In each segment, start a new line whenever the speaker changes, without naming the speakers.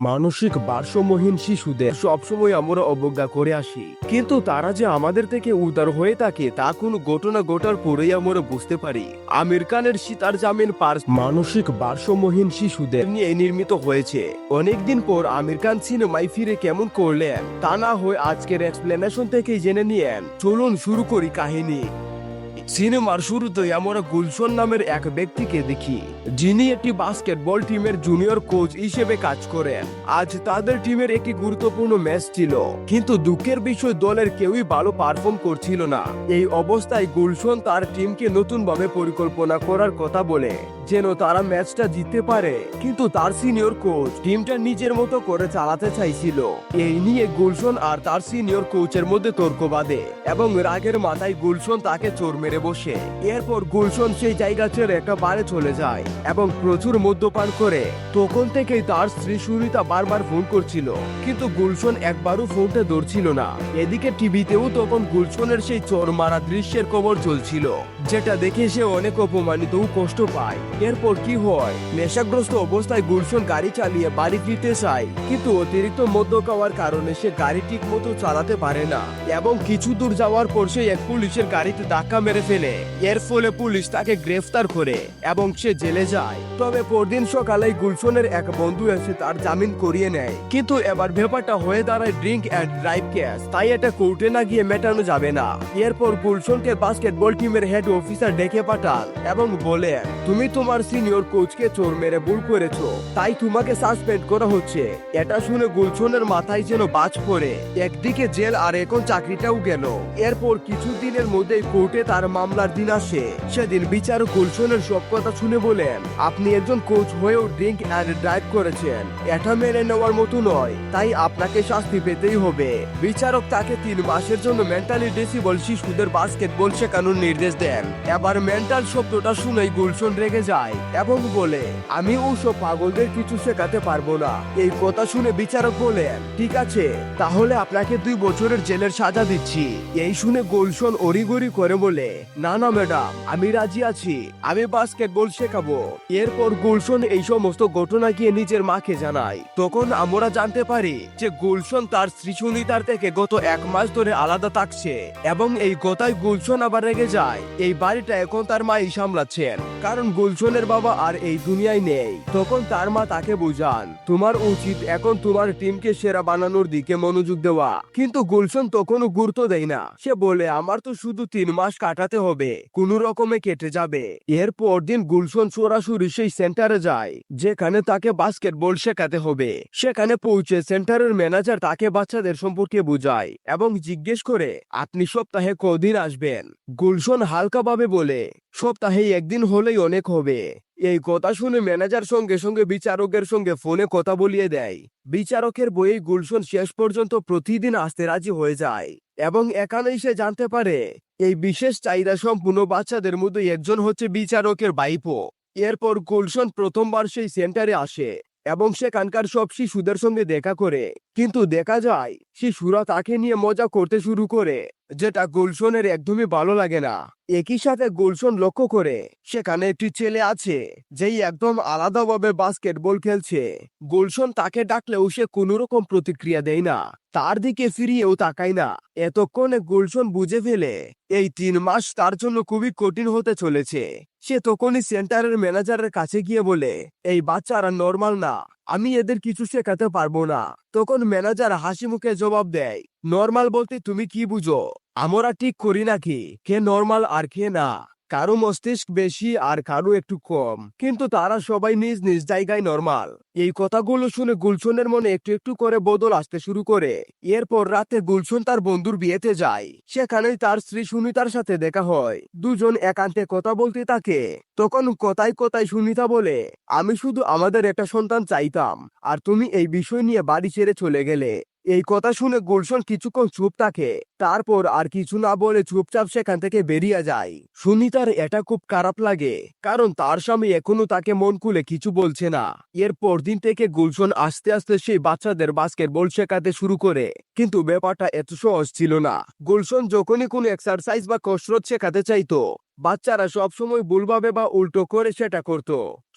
মানসিক ভারসাম্যহীন শিশুদের সবসময় আমরা অবজ্ঞা করে আসি। কিন্তু তারা যে আমাদের থেকে উদার হয়ে থাকে, তা কোনো ঘটনা ঘটার পরেই আমরা বুঝতে পারি। আমির খানের সীতার জামিন পার মানসিক ভারসাম্যহীন শিশুদের নিয়ে নির্মিত হয়েছে। অনেকদিন পর আমির খান সিনেমায় ফিরে কেমন করলেন, তা না হয়ে আজকের এক্সপ্লেনেশন থেকেই জেনে নিয়েন। চলুন শুরু করি কাহিনী। সিনেমার শুরুতে আমরা গুলশন নামের এক ব্যক্তিকে দেখি। যিনি একটি বাস্কেটবল টিমের জুনিয়র কোচ হিসেবে কাজ করেন। আজ তাদের টিমের একটি গুরুত্বপূর্ণ ম্যাচ ছিল। কিন্তু দুঃখের বিষয়, দলের কেউই ভালো পারফর্ম করছিল না। এই অবস্থায় গুলশন তার টিমকে নতুনভাবে পরিকল্পনা করার কথা বলে, যেন তারা ম্যাচটা জিততে পারে। কিন্তু তার সিনিয়র কোচ টিমটা নিজের মতো করে চালাতে চাইছিল। এই নিয়ে গুলশন আর তার সিনিয়র কোচের মধ্যে তর্ক বাঁধে এবং রাগের মাথায় গুলশন তাকে চোর মেরে বসে। এরপর গুলশন সেই জায়গা ছেড়ে একটা বারে চলে যায় এবং প্রচুর মদ্যপান করে। তখন থেকেই তার স্ত্রী সুরিতা বারবার ফোন করছিল। কিন্তু গুলশন একবারও ফোনটা ধরছিল না। এদিকে টিভিতেও তখন গুলশনের সেই চোর মারা দৃশ্যের খবর চলছিল, যেটা দেখে সে অনেক অপমানিত কষ্ট পায়। এরপর কি হয়, নেশাগ্রস্ত অবস্থায় গুলশন গাড়ি চালিয়ে বাড়ি ফিরতে চায়, কিন্তু অতিরিক্ত মদ্য খাওয়ার কারণে সে গাড়ি ঠিক মতো চালাতে পারে না এবং কিছু দূর যাওয়ার পর সে এক পুলিশের গাড়িতে ধাক্কা মেরে ফেলে। এর ফলে পুলিশ তাকে গ্রেফতার করে এবং সে জেলে যায়। তবে পরদিন সকালে গুলশনের এক বন্ধু এসে তার জামিন করিয়ে নেয়। কিন্তু এবার ব্যাপারটা হয়ে দাঁড়ায় ড্রিঙ্ক অ্যান্ড ড্রাইভ কেস। তাই এটা কোর্টে না গিয়ে মেটানো যাবে না। এরপর গুলশনকে বাস্কেটবল টিমের হেড অফিসার ডেকে পাঠান এবং বলেন, তুমি তোমার সিনিয়র কোচকে চোর মেরে ভুল করেছ। তাই তোমাকে সাসপেন্ড করা হচ্ছে। এটা শুনে গুলশনের মাথায় যেন বাজ পড়ে। একদিকে জেল আর এখন চাকরিটাও গেল। এরপর কিছুদিনের মধ্যেই কোর্টে তার মামলার দিন আসে। সেদিন বিচারক গুলশনের সব কথা শুনে বলেন, আপনি একজন কোচ হয়েও ড্রিঙ্ক অ্যান্ড ড্রাইভ করেছেন। এটা মেনে নেওয়ার মতো নয়, তাই আপনাকে শাস্তি পেতেই হবে। বিচারক তাকে তিন মাসের জন্য মেন্টালি ডিসেবল শিশুদের বাস্কেটবল শেখানোর নির্দেশ দেন। এবার মেন্টাল শব্দটা শুনেই গুলশন রেগে যায় এবং বলে, আমি ওসব পাগলদের কিছু শেখাতে পারব না। এই কথা শুনে বিচারক বলেন, ঠিক আছে, তাহলে আপনাকে দুই বছরের জেলের সাজা দিচ্ছি। এই শুনে গুলশন অরিগরি করে বলে না না ম্যাডাম আমি রাজি আছি। আমি বাস্কেটবল শেখাবো। এরপর গুলশন এই সমস্ত ঘটনা গিয়ে নিজের মাকে জানায় তখন আমরা জানতে পারি যে গুলশন তার স্ত্রী সুনিতার থেকে গত এক মাস ধরে আলাদা থাকছে এবং এই কথায় গুলশন আবার রেগে যায়। এই বাড়িটা এখন তার মাই সামলাচ্ছেন। কারণ গুলশনের বাবা আর এই দুনিয়ায় নেই। তখন তার মা তাকে বুঝান, তোমার উচিত এখন তোমার টিমকে সেরা বানানোর দিকে মনোযোগ দেওয়া। কিন্তু গুলশন তখনও গুরুত্ব দেয় না। সে বলে, আমার তো শুধু তিন মাস কাটাতে হবে। কোনো রকমে কেটে যাবে। এর দিন গুলশন সরাসরি সেই সেন্টারে যায়, যেখানে তাকে বাস্কেটবল শেখাতে হবে। সেখানে পৌঁছে সেন্টারের ম্যানেজার তাকে বাচ্চাদের সম্পর্কে বুঝায় এবং জিজ্ঞেস করে, আপনি সপ্তাহে কদিন আসবেন? গুলশন হালকাভাবে বলে সপ্তাহে একদিন হলেই অনেক হবে। এই কথা শুনে ম্যানেজার সঙ্গে সঙ্গে বিচারকের সঙ্গে ফোনে কথা বলিয়ে দেয়। বিচারকের বইয়ে গুলশন শেষ পর্যন্ত প্রতিদিন আসতে রাজি হয়ে যায়। এবং এখানেই সে জানতে পারে, এই বিশেষ চাহিদা সম্পূর্ণ বাচ্চাদের মধ্যে একজন হচ্ছে বিচারকের বাইপো এরপর গুলশন প্রথমবার সেই সেন্টারে আসে এবং সেখানকার সব শিশুদের সঙ্গে দেখা করে। কিন্তু দেখা যায়, শিশুরা তাকে নিয়ে মজা করতে শুরু করে। যেটা গুলশনের একদমই ভালো লাগে না। একই সাথে গুলশন লক্ষ্য করে, সেখানে একটি ছেলে আছে, যেই একদম আলাদাভাবে বাস্কেটবল খেলছে। গুলশন তাকে ডাকলেও সে কোনো রকম প্রতিক্রিয়া দেয় না, তার দিকে ফিরিয়েও তাকায় না। এতক্ষণে গুলশন বুঝে ফেলে, এই তিন মাস তার জন্য খুবই কঠিন হতে চলেছে। সে তখনই সেন্টারের ম্যানেজারের কাছে গিয়ে বলে, এই বাচ্চারা নর্মাল না আমি এদের কিছু শেখাতে পারব না। তখন ম্যানেজার হাসি মুখে জবাব দেয়, নর্মাল বলতে তুমি কি বুঝো? আমরা ঠিক করি নাকি? কে নর্মাল আর কে না? কারও মস্তিষ্ক বেশি আর কারও একটু কম। কিন্তু তারা সবাই নিজ নিজ জায়গায় নর্মাল এই কথাগুলো শুনে গুলশনের মনে একটু একটু করে বদল আসতে শুরু করে। এরপর রাতে গুলশন তার বন্ধুর বিয়েতে যায়। সেখানেই তার স্ত্রী সুনিতার সাথে দেখা হয়। দুজন একান্তে কথা বলতে থাকে। তখন কথায় কথায় সুনিতা বলে, আমি শুধু আমাদের একটা সন্তান চাইতাম। আর তুমি এই বিষয় নিয়ে বাড়ি ছেড়ে চলে গেলে। এই কথা শুনে গুলশন কিছুক্ষণ চুপ থাকে। তারপর আর কিছু না বলে চুপচাপ সেখান থেকে বেরিয়ে যায়। সুনিতার এটা খুব খারাপ লাগে, কারণ তার স্বামী এখনও তাকে মন খুলে কিছু বলছে না। এর পরদিন থেকে গুলশন আস্তে আস্তে সেই বাচ্চাদের বাস্কেটবল শেখাতে শুরু করে, কিন্তু ব্যাপারটা এত সহজ ছিল না। গুলশন যখনই কোনো এক্সারসাইজ বা কসরত শেখাতে চাইতো বাচ্চারা সবসময় ভুলভাবে বা উল্টো করে সেটা করত।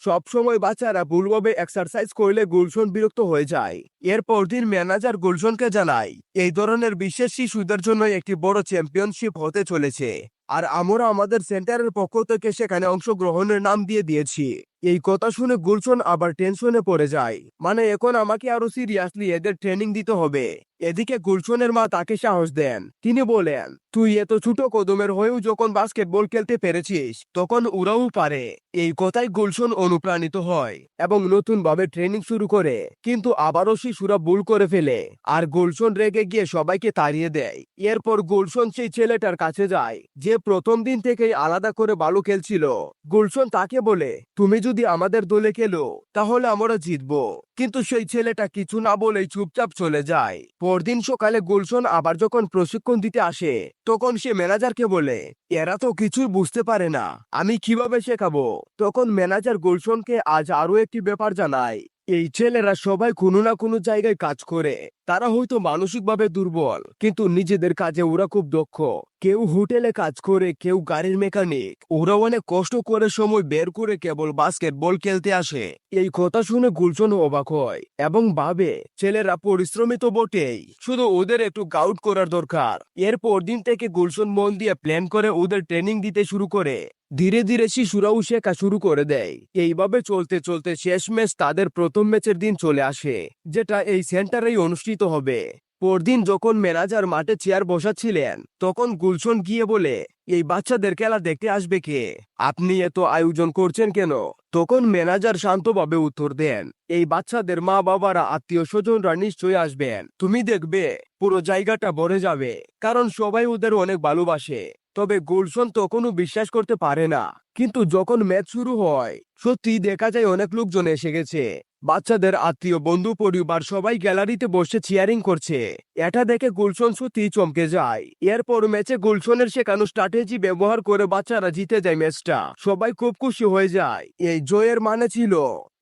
সবসময় বাচ্চারা ভুলভাবে এক্সারসাইজ করলে গুলশন বিরক্ত হয়ে যায়। এরপর দিন ম্যানেজার গুলশনকে জানায়, এই ধরনের বিশেষ শিশুদের জন্য একটি বড় চ্যাম্পিয়নশিপ হতে চলেছে। আর আমরা আমাদের সেন্টারের পক্ষ থেকে সেখানে অংশগ্রহণের নাম দিয়ে দিয়েছি। এই কথা শুনে গুলশন আবার টেনশনে পড়ে যায়। মানে এখন আমাকে আরও সিরিয়াসলি এদের ট্রেনিং দিতে হবে। এদিকে গুলশনের মা তাকে সাহস দেন। তিনি বলেন, তুই এত ছোট কদমের হয়েও যখন বাস্কেটবল খেলতে পেরেছিস, তখন ওরাও পারে। এই কথায় গুলশন অনুপ্রাণিত হয় এবং নতুন ভাবে ট্রেনিং শুরু করে। কিন্তু আবারও শিশুরা ভুল করে ফেলে আর গুলশন রেগে গিয়ে সবাইকে তাড়িয়ে দেয়। এরপর গুলশন সেই ছেলেটার কাছে যায়, যে প্রথম দিন থেকেই আলাদা করে বালু খেলছিল। গুলশন তাকে বলে, তুমি আমাদের দলে খেলো, তাহলে আমরা জিতব। কিন্তু সেই ছেলেটা কিছু না বলেই চুপচাপ চলে যায়। পরদিন সকালে গুলশন আবার যখন প্রশিক্ষণ দিতে আসে, তখন সে ম্যানেজারকে বলে, এরা তো কিছুই বুঝতে পারে না, আমি কীভাবে শেখাবো? তখন ম্যানেজার গুলশনকে আজ আরও একটি ব্যাপার জানায়, এই ছেলেরা সবাই কোনো না কোনো জায়গায় কাজ করে তারা হয়তো মানসিকভাবে দুর্বল, কিন্তু নিজেদের কাজে ওরা খুব দক্ষ। কেউ হোটেলে কাজ করে, কেউ গাড়ির মেকানিক। ওরা অনেক কষ্ট করে সময় বের করে কেবল বাস্কেটবল খেলতে আসে। এই কথা শুনে গুলশন অবাক হয় এবং ভাবে, ছেলেরা পরিশ্রমী তো বটেই। শুধু ওদের একটু গাউট করার দরকার। এরপর দিন থেকে গুলশন মন দিয়ে প্ল্যান করে ওদের ট্রেনিং দিতে শুরু করে। ধীরে ধীরে শিশুরাও শেখা শুরু করে দেয়। এইভাবে চলতে চলতে শেষ ম্যাচ তাদের প্রথম ম্যাচের দিন চলে আসে, যেটা এই সেন্টারেই অনুষ্ঠিত হবে। পরদিন যখন ম্যানেজার মাঠে চেয়ার বসাচ্ছিলেন, তখন গুলশন গিয়ে বলে, এই বাচ্চাদের খেলা দেখতে আসবে কে? আপনি এত আয়োজন করছেন কেন? তখন ম্যানেজার শান্তভাবে উত্তর দেন, এই বাচ্চাদের মা বাবারা আত্মীয় স্বজনরা নিশ্চয়ই আসবেন। তুমি দেখবে, পুরো জায়গাটা ভরে যাবে, কারণ সবাই ওদের অনেক ভালোবাসে। তবে গুলশন তখনও বিশ্বাস করতে পারে না। কিন্তু যখন ম্যাচ শুরু হয় সত্যি দেখা যায় অনেক লোকজন এসে গেছে। বাচ্চাদের আত্মীয়, বন্ধু, পরিবার সবাই গ্যালারিতে বসে চেয়ারিং করছে। এটা দেখে গুলশন সত্যি চমকে যায়। এরপর ম্যাচে গুলশনের শেখানো স্ট্র্যাটেজি ব্যবহার করে বাচ্চারা জিতে যায় ম্যাচটা। সবাই খুব খুশি হয়ে যায়। এই জয়ের মানে ছিল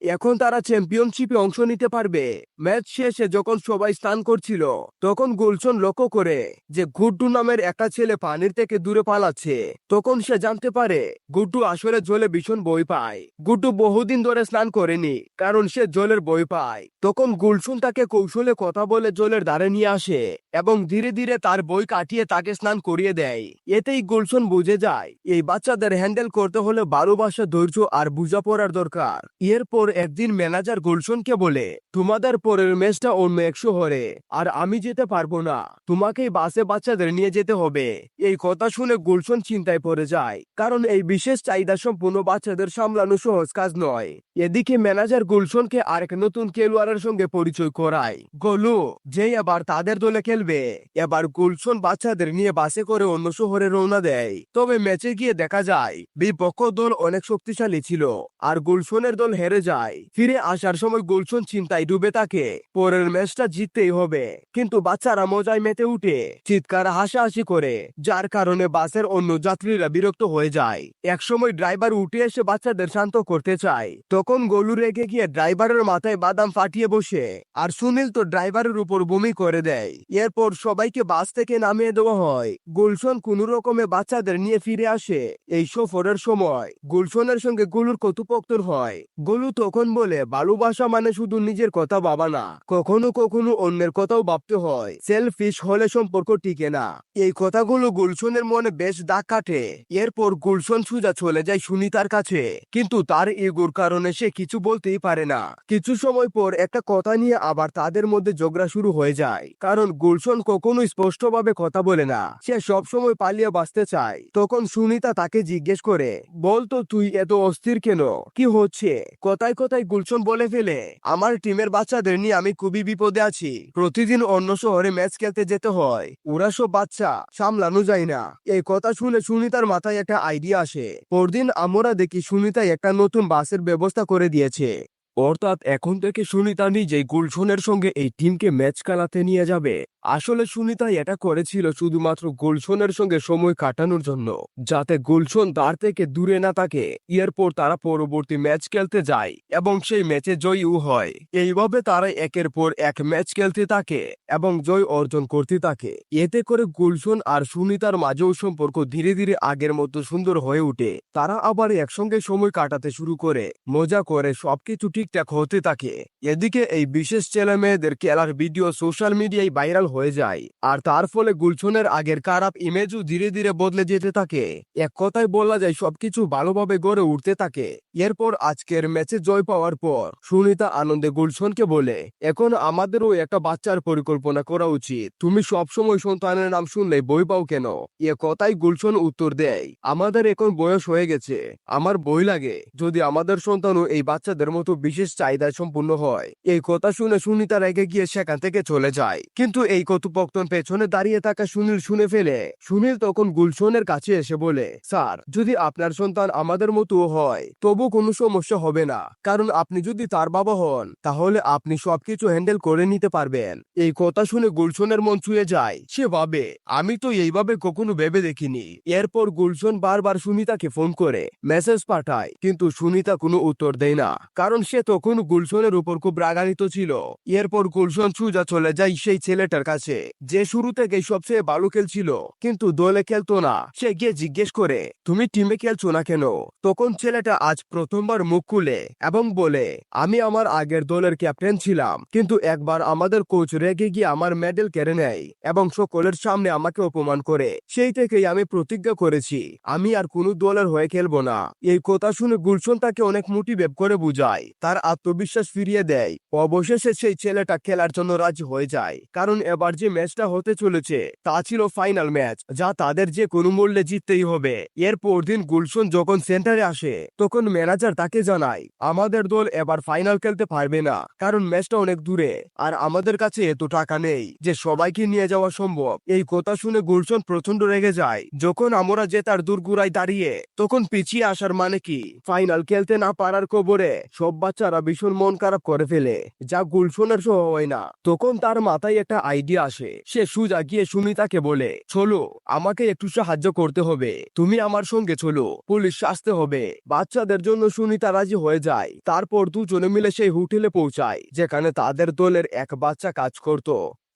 এখন তারা চ্যাম্পিয়নশিপে অংশ নিতে পারবে। ম্যাচ শেষে যখন সবাই স্নান করছিল, তখন গুলশন লক্ষ্য করে যে গুড্ডু নামের একটা ছেলে পানির থেকে দূরে পালাচ্ছে। তখন সে জানতে পারে, গুড্ডু আসলে জলে ভীষণ বই পায়। গুড্ডু বহুদিন ধরে স্নান করেনি, কারণ সে জলের বই পায়। তখন গুলশন তাকে কৌশলে কথা বলে জলের দ্বারে নিয়ে আসে এবং ধীরে ধীরে তার বই কাটিয়ে তাকে স্নান করিয়ে দেয়। এতেই গুলশন বুঝে যায়, এই বাচ্চাদের হ্যান্ডেল করতে হলে ভালোবাসা ধৈর্য আর বুঝাপড়ার দরকার। এরপর একদিন ম্যানেজার গুলশনকে বলে, তোমাদের পরের ম্যাচটা অন্য এক শহরে, আর আমি যেতে পারব না। তোমাকেই বাসে বাচ্চাদের নিয়ে যেতে হবে। এই কথা শুনে গুলশন চিন্তায় পড়ে যায়, কারণ এই বিশেষ চাহিদা সম্পূর্ণ বাচ্চাদের সামলানো সহজ কাজ নয়। এদিকে ম্যানেজার গুলশনকে আরেক নতুন খেলোয়াড়ের সঙ্গে পরিচয় করায়। গোলু, যে এবার তাদের দলে খেলবে, এবার গুলশন বাচ্চাদের নিয়ে বাসে করে অন্য শহরে রওনা দেয়। তবে ম্যাচে গিয়ে দেখা যায়, বিপক্ষ দল অনেক শক্তিশালী ছিল, আর গুলশনের দল হেরে যায়। ফিরে আসার সময় গুলশন চিন্তায় ডুবে থাকে। পরের ম্যাচটা জিততেই হবে। কিন্তু বাচ্চারা মজায় মেতে উঠে। চিৎকার, হাসাহাসি করে। যার কারণে বাসের অন্য যাত্রীরা বিরক্ত হয়ে যায়। একসময় ড্রাইভার উঠে এসে বাচ্চাদের শান্ত করতে চায়। তখন গলু রেগে গিয়ে ড্রাইভারের মাথায় বাদাম ফাটিয়ে বসে। আর সুনীল তো ড্রাইভারের উপর বমি করে দেয়। এরপর সবাইকে বাস থেকে নামিয়ে দেওয়া হয়। গুলশন কোন রকমে বাচ্চাদের নিয়ে ফিরে আসে। এই সফরের সময় গুলশনের সঙ্গে গুলুর কতুপক্তর হয়। গুলু তখন বলে ভালোবাসা মানে শুধু নিজের কথা ভাবা না, কখনো কখনো অন্যের কথাও ভাবতে হয়। সেলফিশ হলে সম্পর্ক টিকে না। এই কথাগুলো গুলশনের মনে বেশ দাগ কাটে। এরপর গুলশন সুজা চলে যায় সুনিতার কাছে। কিন্তু তার এগুর কারণে সে কিছু বলতেই পারে না। কিছু সময় পর একটা কথা নিয়ে আবার তাদের মধ্যে ঝগড়া শুরু হয়ে যায়। কারণ গুলশন কখনোই স্পষ্টভাবে কথা বলে না। সে সব সময় পালিয়ে বাঁচতে চায়। তখন সুনিতা তাকে জিজ্ঞেস করে, বলতো তুই এত অস্থির কেন? কি হচ্ছে? কথায় কথায় গুলশন বলে ফেলে, আমার টিমের বাচ্চাদের নিয়ে আমি খুবই বিপদে আছি। প্রতিদিন অন্য শহরে ম্যাচ খেলতে যেতে হয়। ওরা সব বাচ্চা, সামলানো যায় না। এই কথা শুনে সুনিতার মাথায় একটা আইডিয়া আসে। পরদিন আমরা দেখি সুনিতা একটা নতুন বাসের ব্যবস্থা করে দিয়েছে। অর্থাৎ এখন থেকে সুনিতা নিজেই গুলশনের সঙ্গে এই টিমকে ম্যাচ খেলাতে নিয়ে যাবে। আসলে সুনিতাই এটা করেছিল শুধুমাত্র গুলশনের সঙ্গে সময় কাটানোর জন্য, যাতে গুলশন তার থেকে দূরে না থাকে। এরপর তারা পরবর্তী ম্যাচ খেলতে যায় এবং সেই ম্যাচে জয়ীও হয়। এইভাবে তারা একের পর এক ম্যাচ খেলতে থাকে এবং জয় অর্জন করতে থাকে। এতে করে গুলশন আর সুনিতার মাঝেও সম্পর্ক ধীরে ধীরে আগের মতো সুন্দর হয়ে ওঠে। তারা আবার একসঙ্গে সময় কাটাতে শুরু করে, মজা করে সবকিছু ঠিকঠাক হতে থাকে। এদিকে এই বিশেষ ছেলে মেয়েদের খেলার ভিডিও সোশ্যাল মিডিয়ায় ভাইরাল হয়ে যায়। আর তার ফলে গুলশনের আগের খারাপ ইমেজও ধীরে ধীরে বদলে যেতে থাকে। এক কথায় বলা যায়, সবকিছু ভালোভাবে গড়ে উঠতে থাকে। এরপর আজকের ম্যাচে জয় পাওয়ার পর সুনিতা আনন্দে গুলশনকে বলে, এখন আমাদেরও একটা বাচ্চার পরিকল্পনা করা উচিত। তুমি সবসময় সন্তানের নাম শুনলে বই পাও কেন? এ কথাই গুলশন উত্তর দেয়, আমাদের এখন বয়স হয়ে গেছে। আমার বই লাগে যদি আমাদের সন্তানও এই বাচ্চাদের মতো বিশেষ চাহিদা সম্পূর্ণ হয়। এই কথা শুনে সুনিতা রেগে গিয়ে সেখান থেকে চলে যায়। কিন্তু এই কতুপক্তন পেছনে দাঁড়িয়ে থাকা সুনীল শুনে ফেলে। সুনীল তখন গুলশনের কাছে এসে বলে, স্যার, যদি আপনার সন্তান আমাদের মতো হয় তবু কোনো সমস্যা হবে না। কারণ আপনি যদি তার বাবা হন, তাহলে আপনি সবকিছু হ্যান্ডেল করে নিতে পারবেন। এই কথা শুনে গুলশনের মন ছুঁয়ে যায়। সে ভাবে, আমি তো এইভাবে কখনো ভেবে দেখিনি। এরপর গুলশন বারবার সুনিতাকে ফোন করে, মেসেজ পাঠায় কিন্তু সুনিতা কোনো উত্তর দেয় না। কারণ সে তখন গুলশনের উপর খুব রাগান্বিত ছিল। এরপর গুলশন সুজা চলে যায় সেই ছেলেটার কাছে, যে শুরু থেকে সবচেয়ে ভালো খেলছিল। কিন্তু দলে খেলতো না। সে গিয়ে জিজ্ঞেস করে, তুমি টিমে খেলছো না কেন? তখন ছেলেটা আজ প্রথমবার মুখ খুলে এবং বলে, আমি আমার আগের দলের ক্যাপ্টেন ছিলাম, কিন্তু একবার আমাদের কোচ রেগে গিয়ে আমার মেডেল কেড়ে নেয় এবং সকলের সামনে আমাকে অপমান করে। সেই থেকেই আমি প্রতিজ্ঞা করেছি, আমি আর কোনো দলের হয়ে খেলব না। এই কথা শুনে গুলশন তাকে অনেক মোটিভেট করে বুঝায়। তার আত্মবিশ্বাস ফিরিয়ে দেয়। অবশেষে সেই ছেলেটা খেলার জন্য রাজি হয়ে যায়। কারণ এবার যে ম্যাচটা হতে চলেছে, তা ছিল ফাইনাল ম্যাচ, যা তাদের যে কোনো মূল্যে জিততেই হবে। এর পরদিন গুলশন যখন সেন্টারে আসে, তখন ম্যানেজার তাকে জানায়, আমাদের দল এবার ফাইনাল খেলতে পারবে না, কারণ ম্যাচটা অনেক দূরে, আর আমাদের কাছে এত টাকা নেই যে সবাইকে নিয়ে যাওয়া সম্ভব। এই কথা শুনে গুলশন প্রচণ্ড রেগে যায়। যখন আমরা যে তার দূরগুড়ায় দাঁড়িয়ে, তখন পিছিয়ে আসার মানে কি? ফাইনাল খেলতে না পারার কবরে সব বাচ্চারা ভীষণ মন খারাপ করে ফেলে, যা গুলশনের সহ হয় না। তখন তার মাথায় একটা আইডিয়া আসে। সে সুজা গিয়ে সুমিতাকে বলে, চলো, আমাকে একটু সাহায্য করতে হবে। তুমি আমার সঙ্গে চলো, পুলিশ আসতে হবে। বাচ্চাদের জন্য সুনিতা রাজি হয়ে যায়। তারপর দুজনে মিলে সেই হোটেলে পৌঁছায়, যেখানে তাদের দলের এক বাচ্চা কাজ করত।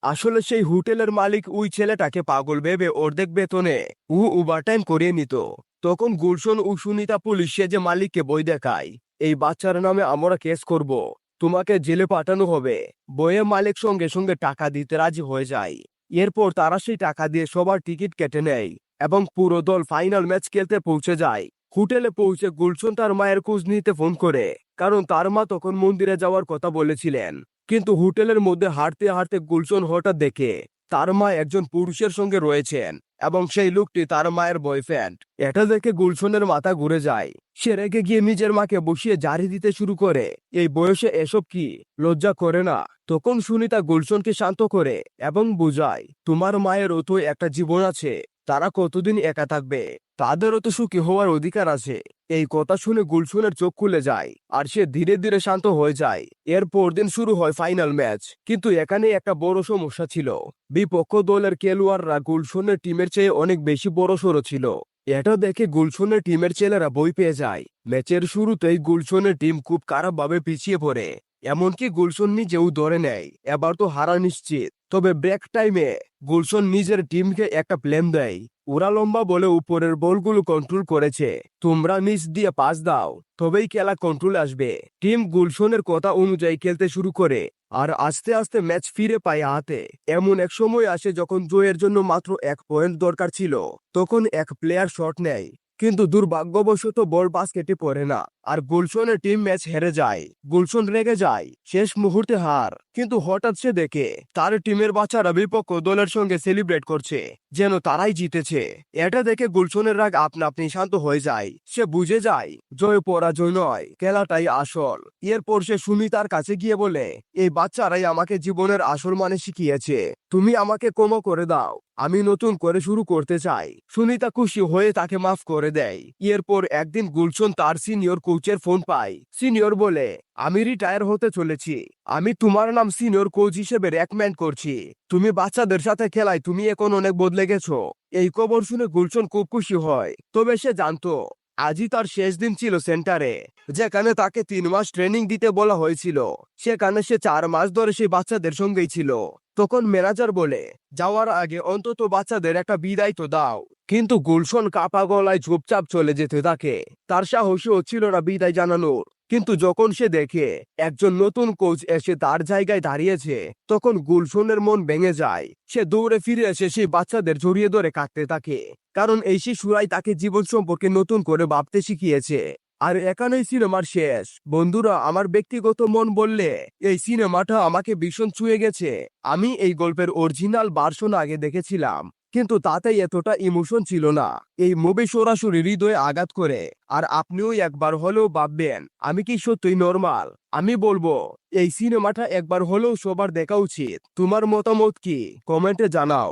আসলে সেই হোটেলের মালিক ওই ছেলেটাকে পাগল ভেবে অর্ধেক বেতনে ও ওভারটাইম করিয়ে নিত। তখন গুলশন ও সুনিতা পুলিশ যে মালিককে বই দেখায়, এই বাচ্চার নামে আমরা কেস করব। তোমাকে জেলে পাঠানো হবে। বইয়ে মালিক সঙ্গে সঙ্গে টাকা দিতে রাজি হয়ে যায়। এরপর তারা সেই টাকা দিয়ে সবার টিকিট কেটে নেয় এবং পুরো দল ফাইনাল ম্যাচ খেলতে পৌঁছে যায়। হোটেলে পৌঁছে গুলশন তার মায়ের খোঁজ নিতে ফোন করে, কারণ তার মা তখন মন্দিরে যাওয়ার কথা বলেছিলেন। কিন্তু হোটেলের মধ্যে হাঁটতে হাঁটতে গুলশন হঠাৎ দেখে, তার মা একজন পুরুষের সঙ্গে রয়েছেন। এবং সেই লোকটি তার মায়ের বয়ফ্রেন্ড এটা দেখে গুলশনের মাথা ঘুরে যায়। সে রেগে গিয়ে নিজের মাকে বসিয়ে জারি দিতে শুরু করে। এই বয়সে এসব কি? লজ্জা করে না। তখন সুনিতা গুলশনকে শান্ত করে এবং বুঝায়, তোমার মায়ের অতই একটা জীবন আছে। তারা কতদিন একা থাকবে? তাদেরও তো সুখী হওয়ার অধিকার আছে। এই কথা শুনে গুলশনের চোখ খুলে যায় আর সে ধীরে ধীরে শান্ত হয়ে যায়। এর পরদিন শুরু হয় ফাইনাল ম্যাচ। কিন্তু এখানে একটা বড় সমস্যা ছিল। বিপক্ষ দলের খেলোয়াড়রা গুলশনের টিমের চেয়ে অনেক বেশি বড় সড়ো ছিল। এটা দেখে গুলশনের টিমের ছেলেরা বই পেয়ে যায়। ম্যাচের শুরুতেই গুলশনের টিম খুব খারাপভাবে পিছিয়ে পড়ে। এমনকি গুলশন নিজেও ধরে নেয়। এবার তো হারা নিশ্চিত। তবে ব্রেক টাইমে গুলশন নিজের টিমকে একটা প্ল্যান দেয়। ওরা লম্বা বলে উপরের বলগুলো কন্ট্রোল করেছে। তোমরা নিচ দিয়ে পাস দাও, তবেই খেলা কন্ট্রোল আসবে। টিম গুলশনের কথা অনুযায়ী খেলতে শুরু করে, আর আস্তে আস্তে ম্যাচ ফিরে পায় হাতে। এমন এক সময় আসে যখন জয়ের জন্য মাত্র এক পয়েন্ট দরকার ছিল, তখন এক প্লেয়ার শট নেয়। কিন্তু দুর্ভাগ্যবশত বল বাস্কেটে পড়ে না। আর গুলশনের টিম ম্যাচ হেরে যায়। গুলশন রেগে যায়। শেষ মুহূর্তে হার। কিন্তু হঠাৎ সে দেখে, তার টিমের বাচ্চারা বিপক্ষ দলের সঙ্গে সেলিব্রেট করছে, যেন তারাই জিতেছে। এটা দেখে গুলশনের রাগ আপনা আপনি শান্ত হয়ে যায়। সে বুঝে যায়, জয় পরাজয় নয়, খেলাটাই আসল। এরপর সে সুমিতার কাছে গিয়ে বলে, এই বাচ্চারাই আমাকে জীবনের আসল মানে শিখিয়েছে। তুমি আমাকে ক্ষমা করে দাও। আমি নতুন করে শুরু করতে চাই। সুনিতা খুশি হয়ে তাকে মাফ করে দেয়। এরপর একদিন গুলশন তার সিনিয়র কোচের ফোন পায়। সিনিয়র বলে, আমি রিটায়ার হতে চলেছি। আমি তোমার নাম সিনিয়র কোচ হিসেবে রেকমেন্ড করছি। তুমি বাচ্চাদের সাথে খেলায় তুমি এখন অনেক বদলে গেছো। এই খবর শুনে গুলশন খুব খুশি হয়। তবে সে জানতো আজই তার শেষ দিন ছিল সেন্টারে, যেখানে তাকে তিন মাস ট্রেনিং দিতে বলা হয়েছিল। সেখানে সে চার মাস ধরে সেই বাচ্চাদের সঙ্গেই ছিল। তখন ম্যানেজার বলে, যাওয়ার আগে অন্তত বাচ্চাদের একটা বিদায় তো দাও। কিন্তু গুলশন কাপা গলায় ঝুপচাপ চলে যেতে থাকে। তার সাহসী হচ্ছিল না বিদায় জানানোর। কিন্তু যখন সে দেখে একজন নতুন কোচ এসে তার জায়গায় দাঁড়িয়েছে, তখন গুলশনের মন ভেঙে যায়। সে দৌড়ে ফিরে এসে সেই বাচ্চাদের জড়িয়ে ধরে কাঁদতে থাকে। কারণ এই শিশুরাই তাকে জীবন সম্পর্কে নতুন করে ভাবতে শিখিয়েছে। আর এখানেই সিনেমার শেষ। বন্ধুরা, আমার ব্যক্তিগত মন বললে এই সিনেমাটা আমাকে ভীষণ ছুঁয়ে গেছে। আমি এই গল্পের অরিজিনাল ভার্সন আগে দেখেছিলাম। কিন্তু তাতে এতটা ইমোশন ছিল না। এই মুভি সরাসরি হৃদয়ে আঘাত করে। আর আপনিও একবার হলেও ভাববেন, আমি কি সত্যিই নর্মাল আমি বলব, এই সিনেমাটা একবার হলেও সবার দেখা উচিত। তোমার মতামত কি? কমেন্টে জানাও।